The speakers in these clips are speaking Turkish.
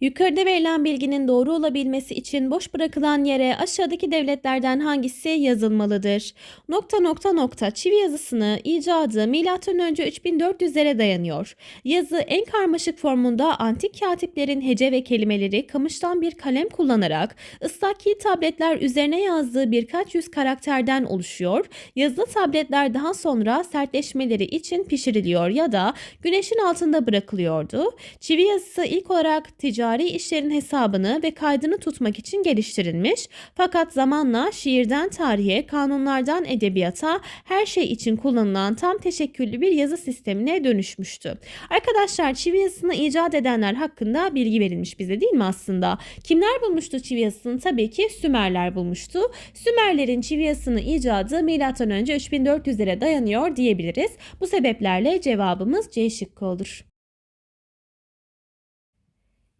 Yukarıda verilen bilginin doğru olabilmesi için boş bırakılan yere aşağıdaki devletlerden hangisi yazılmalıdır? Nokta nokta nokta çivi yazısını icadı M.Ö. 3400'lere dayanıyor. Yazı en karmaşık formunda antik katiplerin hece ve kelimeleri kamıştan bir kalem kullanarak ıslaki tabletler üzerine yazdığı birkaç yüz karakterden oluşuyor. Yazılı tabletler daha sonra sertleşmeleri için pişiriliyor ya da güneşin altında bırakılıyordu. Çivi yazısı ilk olarak ticari işlerin hesabını ve kaydını tutmak için geliştirilmiş fakat zamanla şiirden tarihe, kanunlardan edebiyata her şey için kullanılan tam teşekküllü bir yazı sistemine dönüşmüştü. Arkadaşlar çivi yazısını icat edenler hakkında bilgi verilmiş bize değil mi aslında? Kimler bulmuştu çivi yazısını? Tabii ki Sümerler bulmuştu. Sümerlerin çivi yazısını icadı M.Ö. 3400'lere dayanıyor diyebiliriz. Bu sebeplerle cevabımız C şıkkı olur.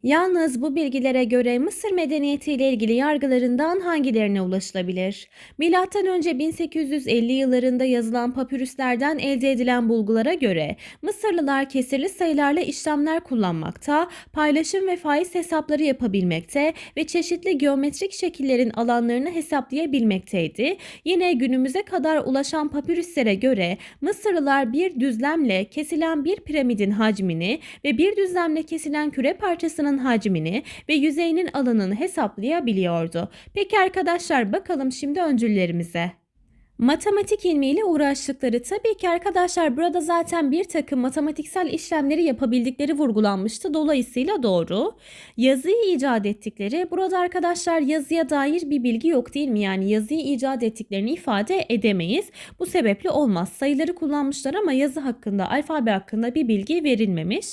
Yalnız bu bilgilere göre Mısır medeniyeti ile ilgili yargılarından hangilerine ulaşılabilir? Milattan önce 1850 yıllarında yazılan papürüslerden elde edilen bulgulara göre Mısırlılar kesirli sayılarla işlemler kullanmakta, paylaşım ve faiz hesapları yapabilmekte ve çeşitli geometrik şekillerin alanlarını hesaplayabilmekteydi. Yine günümüze kadar ulaşan papürüslere göre Mısırlılar bir düzlemle kesilen bir piramidin hacmini ve bir düzlemle kesilen küre parçasının hacmini ve yüzeyinin alanını hesaplayabiliyordu. Peki arkadaşlar bakalım şimdi öncüllerimize. Matematik ilmiyle uğraştıkları tabii ki arkadaşlar burada zaten bir takım matematiksel işlemleri yapabildikleri vurgulanmıştı. Dolayısıyla doğru. Yazıyı icat ettikleri burada arkadaşlar yazıya dair bir bilgi yok değil mi? Yani yazıyı icat ettiklerini ifade edemeyiz. Bu sebeple olmaz. Sayıları kullanmışlar ama yazı hakkında, alfabe hakkında bir bilgi verilmemiş.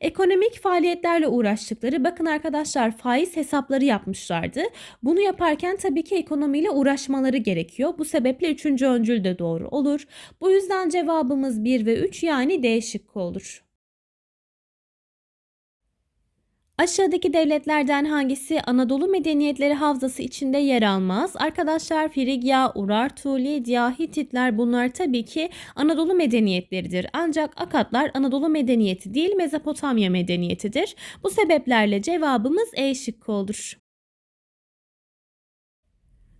Ekonomik faaliyetlerle uğraştıkları bakın arkadaşlar faiz hesapları yapmışlardı. Bunu yaparken tabii ki ekonomiyle uğraşmaları gerekiyor. Bu sebeple 3 üçüncü öncül de doğru olur. Bu yüzden cevabımız 1 ve 3 yani D şıkkı olur. Aşağıdaki devletlerden hangisi Anadolu medeniyetleri havzası içinde yer almaz? Arkadaşlar Frigya, Urartu, Lidya, Hititler bunlar tabii ki Anadolu medeniyetleridir. Ancak Akatlar Anadolu medeniyeti değil Mezopotamya medeniyetidir. Bu sebeplerle cevabımız E şıkkı olur.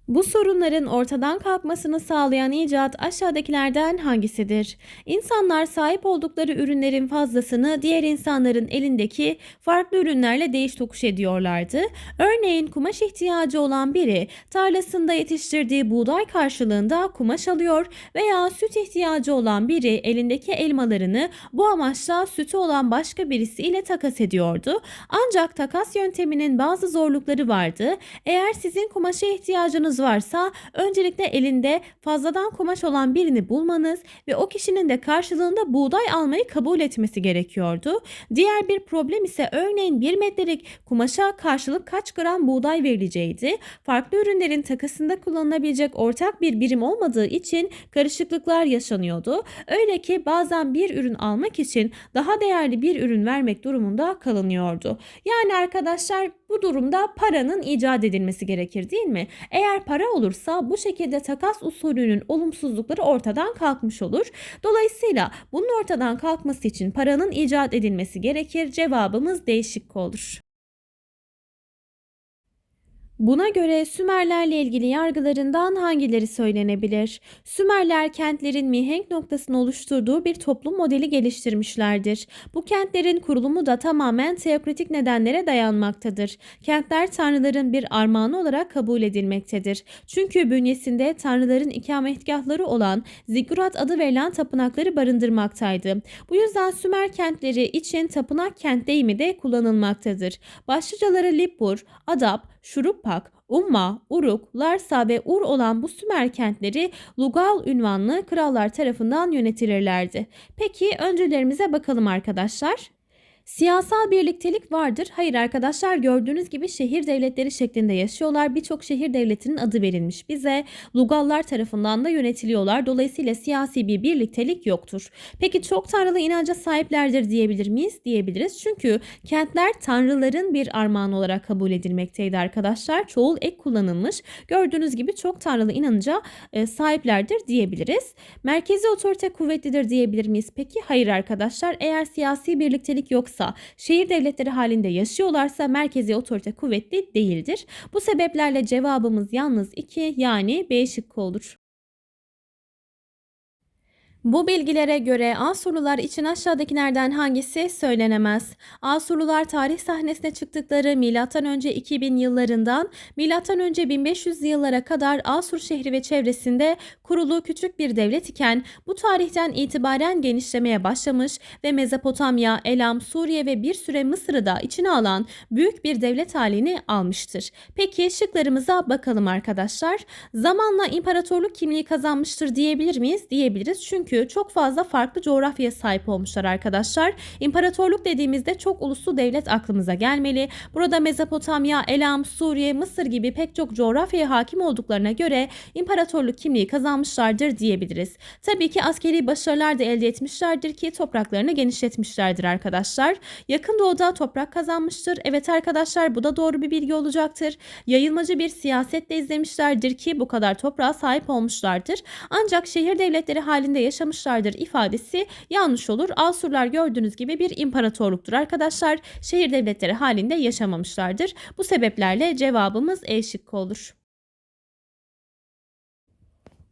Bu sorunların ortadan kalkmasını sağlayan icat aşağıdakilerden hangisidir? İnsanlar sahip oldukları ürünlerin fazlasını diğer insanların elindeki farklı ürünlerle değiş tokuş ediyorlardı. Örneğin kumaş ihtiyacı olan biri tarlasında yetiştirdiği buğday karşılığında kumaş alıyor veya süt ihtiyacı olan biri elindeki elmalarını bu amaçla sütü olan başka birisi ile takas ediyordu. Ancak takas yönteminin bazı zorlukları vardı. Eğer sizin kumaşa ihtiyacınız varsa öncelikle elinde fazladan kumaş olan birini bulmanız ve o kişinin de karşılığında buğday almayı kabul etmesi gerekiyordu. Diğer bir problem ise örneğin bir metrelik kumaşa karşılık kaç gram buğday verileceğiydi. Farklı ürünlerin takısında kullanılabilecek ortak bir birim olmadığı için karışıklıklar yaşanıyordu. Öyle ki bazen bir ürün almak için daha değerli bir ürün vermek durumunda kalınıyordu. Yani arkadaşlar bu durumda paranın icat edilmesi gerekir değil mi? Eğer para olursa bu şekilde takas usulünün olumsuzlukları ortadan kalkmış olur. Dolayısıyla bunun ortadan kalkması için paranın icat edilmesi gerekir. Cevabımız değişik olur. Buna göre Sümerlerle ilgili yargılarından hangileri söylenebilir? Sümerler kentlerin mihenk noktasını oluşturduğu bir toplum modeli geliştirmişlerdir. Bu kentlerin kurulumu da tamamen teokratik nedenlere dayanmaktadır. Kentler tanrıların bir armağanı olarak kabul edilmektedir. Çünkü bünyesinde tanrıların ikametgahları olan Ziggurat adı verilen tapınakları barındırmaktaydı. Bu yüzden Sümer kentleri için tapınak kent deyimi de kullanılmaktadır. Başlıcaları Lippur, Adap, Şuruppak, Umma, Uruk, Larsa ve Ur olan bu Sümer kentleri Lugal ünvanlı krallar tarafından yönetilirlerdi. Peki öncülerimize bakalım arkadaşlar. Siyasal birliktelik vardır. Hayır arkadaşlar gördüğünüz gibi şehir devletleri şeklinde yaşıyorlar. Birçok şehir devletinin adı verilmiş bize. Lugallar tarafından da yönetiliyorlar. Dolayısıyla siyasi bir birliktelik yoktur. Peki çok tanrılı inanca sahiplerdir diyebilir miyiz? Diyebiliriz. Çünkü kentler tanrıların bir armağanı olarak kabul edilmekteydi arkadaşlar. Çoğul ek kullanılmış. Gördüğünüz gibi çok tanrılı inanca e, sahiplerdir diyebiliriz. Merkezi otorite kuvvetlidir diyebilir miyiz? Peki hayır arkadaşlar. Eğer siyasi birliktelik yoksa yoksa, şehir devletleri halinde yaşıyorlarsa merkezi otorite kuvvetli değildir. Bu sebeplerle cevabımız yalnız 2 yani B şıkkı olur. Bu bilgilere göre Asurlular için aşağıdakilerden hangisi söylenemez? Asurlular tarih sahnesine çıktıkları M.Ö. 2000 yıllarından M.Ö. 1500 yıllara kadar Asur şehri ve çevresinde kurulu küçük bir devlet iken bu tarihten itibaren genişlemeye başlamış ve Mezopotamya, Elam, Suriye ve bir süre Mısır'ı da içine alan büyük bir devlet halini almıştır. Peki şıklarımıza bakalım arkadaşlar. Zamanla imparatorluk kimliği kazanmıştır diyebilir miyiz? Diyebiliriz çünkü çok fazla farklı coğrafyaya sahip olmuşlar arkadaşlar. İmparatorluk dediğimizde çok uluslu devlet aklımıza gelmeli. Burada Mezopotamya, Elam, Suriye, Mısır gibi pek çok coğrafyaya hakim olduklarına göre imparatorluk kimliği kazanmışlardır diyebiliriz. Tabii ki askeri başarılar da elde etmişlerdir ki topraklarını genişletmişlerdir arkadaşlar. Yakın doğuda toprak kazanmıştır. Evet arkadaşlar bu da doğru bir bilgi olacaktır. Yayılmacı bir siyaset de izlemişlerdir ki bu kadar toprağa sahip olmuşlardır. Ancak şehir devletleri halinde yaşamış yaşamışlardır ifadesi yanlış olur. Asurlar gördüğünüz gibi bir imparatorluktur arkadaşlar. Şehir devletleri halinde yaşamamışlardır. Bu sebeplerle cevabımız E şıkkı olur.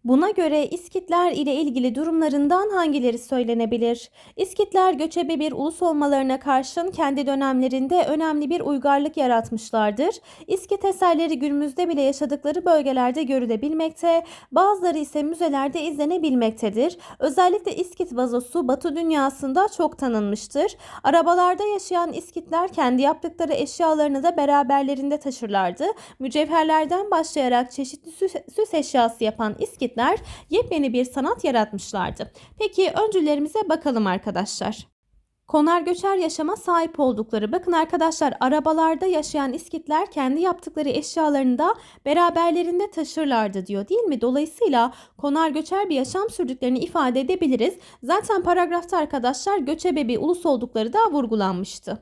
Buna göre İskitler ile ilgili durumlarından hangileri söylenebilir? İskitler göçebe bir ulus olmalarına karşın kendi dönemlerinde önemli bir uygarlık yaratmışlardır. İskit eserleri günümüzde bile yaşadıkları bölgelerde görülebilmekte, bazıları ise müzelerde izlenebilmektedir. Özellikle İskit vazosu Batı dünyasında çok tanınmıştır. Arabalarda yaşayan İskitler kendi yaptıkları eşyalarını da beraberlerinde taşırlardı. Mücevherlerden başlayarak çeşitli süs, süs eşyası yapan İskit Hitler yepyeni bir sanat yaratmışlardı. Peki öncülerimize bakalım arkadaşlar. Konar göçer yaşama sahip oldukları. Bakın arkadaşlar arabalarda yaşayan İskitler kendi yaptıkları eşyalarını da beraberlerinde taşırlardı diyor değil mi? Dolayısıyla konar göçer bir yaşam sürdüklerini ifade edebiliriz. Zaten paragrafta arkadaşlar göçebe bir ulus oldukları da vurgulanmıştı.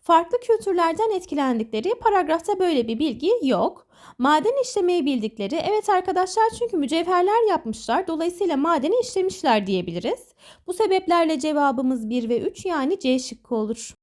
Farklı kültürlerden etkilendikleri paragrafta böyle bir bilgi yok. Maden işlemeyi bildikleri, evet arkadaşlar çünkü mücevherler yapmışlar. Dolayısıyla madeni işlemişler diyebiliriz. Bu sebeplerle cevabımız 1 ve 3 yani C şıkkı olur.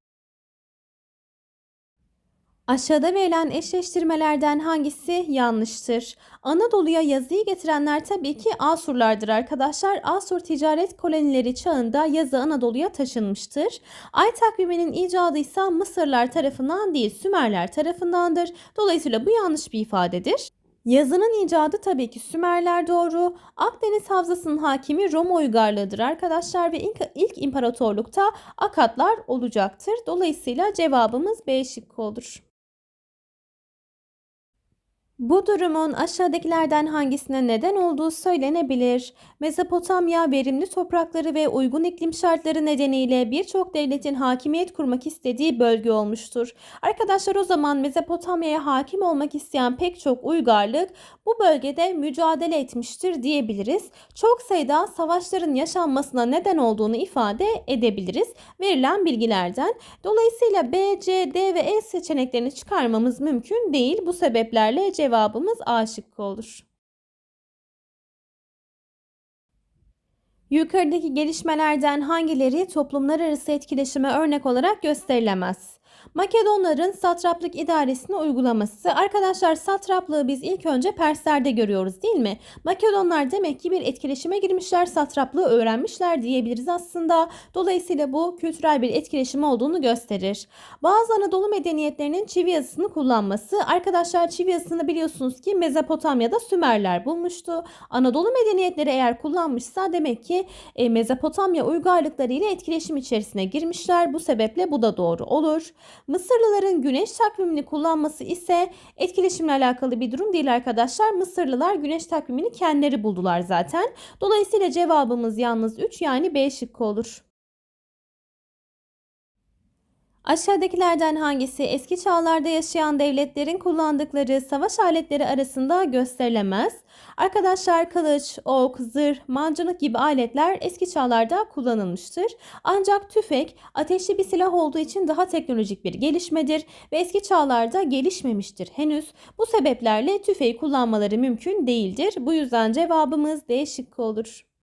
Aşağıda verilen eşleştirmelerden hangisi yanlıştır? Anadolu'ya yazıyı getirenler tabii ki Asurlardır arkadaşlar. Asur ticaret kolonileri çağında yazı Anadolu'ya taşınmıştır. Ay takviminin icadı ise Mısırlar tarafından değil Sümerler tarafındandır. Dolayısıyla bu yanlış bir ifadedir. Yazının icadı tabii ki Sümerler doğru. Akdeniz Havzası'nın hakimi Roma uygarlığıdır arkadaşlar ve ilk, ilk imparatorlukta Akatlar olacaktır. Dolayısıyla cevabımız B şıkkı olur. Bu durumun aşağıdakilerden hangisine neden olduğu söylenebilir. Mezopotamya verimli toprakları ve uygun iklim şartları nedeniyle birçok devletin hakimiyet kurmak istediği bölge olmuştur. Arkadaşlar o zaman Mezopotamya'ya hakim olmak isteyen pek çok uygarlık bu bölgede mücadele etmiştir diyebiliriz. Çok sayıda savaşların yaşanmasına neden olduğunu ifade edebiliriz verilen bilgilerden. Dolayısıyla B, C, D ve E seçeneklerini çıkarmamız mümkün değil. Bu sebeplerle C cevabımız A şıkkı olur. Yukarıdaki gelişmelerden hangileri toplumlar arası etkileşime örnek olarak gösterilemez? Makedonların satraplık idaresini uygulaması. Arkadaşlar satraplığı biz ilk önce Perslerde görüyoruz değil mi? Makedonlar demek ki bir etkileşime girmişler, satraplığı öğrenmişler diyebiliriz aslında. Dolayısıyla bu kültürel bir etkileşim olduğunu gösterir. Bazı Anadolu medeniyetlerinin çivi yazısını kullanması. Arkadaşlar çivi yazısını biliyorsunuz ki Mezopotamya'da Sümerler bulmuştu. Anadolu medeniyetleri eğer kullanmışsa demek ki e, Mezopotamya uygarlıkları ile etkileşim içerisine girmişler. Bu sebeple bu da doğru olur. Mısırlıların güneş takvimini kullanması ise etkileşimle alakalı bir durum değil arkadaşlar. Mısırlılar güneş takvimini kendileri buldular zaten. Dolayısıyla cevabımız yalnız 3 yani B şıkkı olur. Aşağıdakilerden hangisi eski çağlarda yaşayan devletlerin kullandıkları savaş aletleri arasında gösterilemez? Arkadaşlar kılıç, ok, zırh, mancınık gibi aletler eski çağlarda kullanılmıştır. Ancak tüfek ateşli bir silah olduğu için daha teknolojik bir gelişmedir ve eski çağlarda gelişmemiştir henüz. Bu sebeplerle tüfeği kullanmaları mümkün değildir. Bu yüzden cevabımız D şıkkı olur.